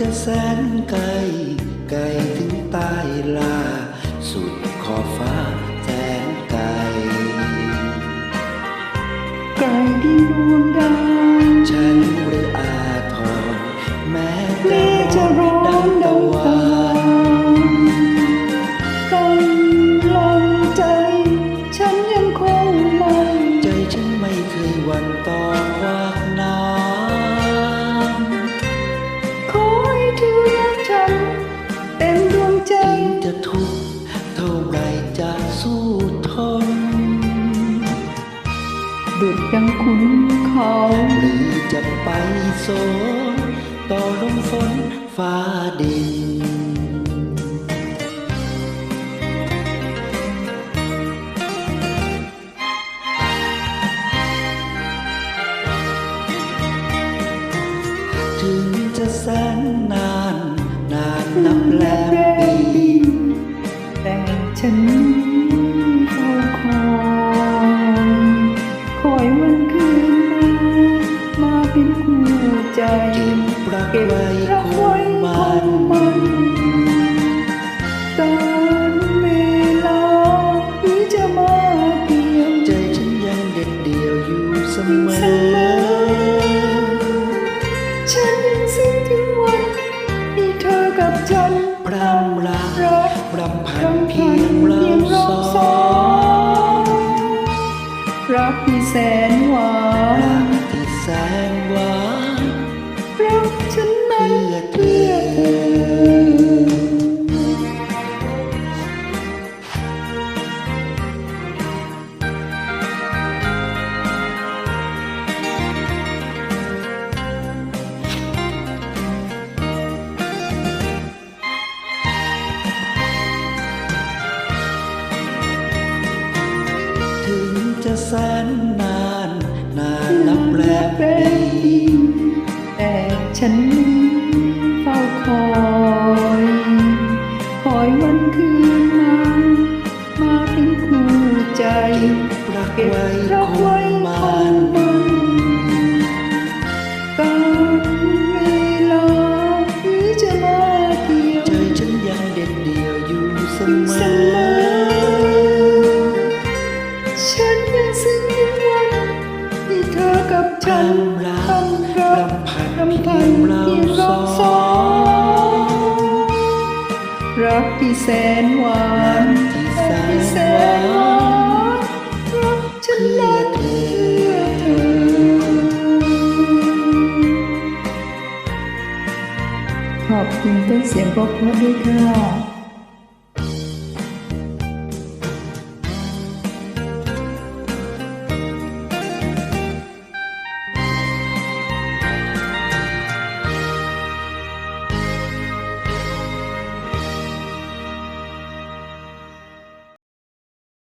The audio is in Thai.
นไกล ไกลถึงใต้ลา สุดขอบฟ้าแสนไกล ไกลที่ดวงดาวฉันหรืออาทรแม้แม้จะร้อ นเขาหรือจะไปโซนต่อลมฝนฟ้าดินถึงจะแสนนานนานนับแลม วันคืนมา มาเป็นคู่ใจรักเก็บไว้รักคไว้งคมันงมันการเวลาหรือจะมาเปลี่ยนใจฉันยังเด็ดเดี่ยวอยู่เสมอ กที่แสนหวารันกที่แสนหวานรักฉันนั้น แสนนานนานนับแรมปีแต่ฉันเฝ้าคอยคอยวันคืนมามาเป็นคู่ใจรักเก็บไว้รักไว้งคมังนมันการเวลาหรือจะมาเกี่ยวใจฉันยังเด็ดเดี่ยวอยู่เสมอ รำรักทำรักรำพันรำเพีพัยนงเราเพียงสเราอสองงรักที่แสนหวานที่แสนหวานรักฉันนั้นเพื่อเธอขอบคุณต้นเสียงเพราะๆด้วยค่ะ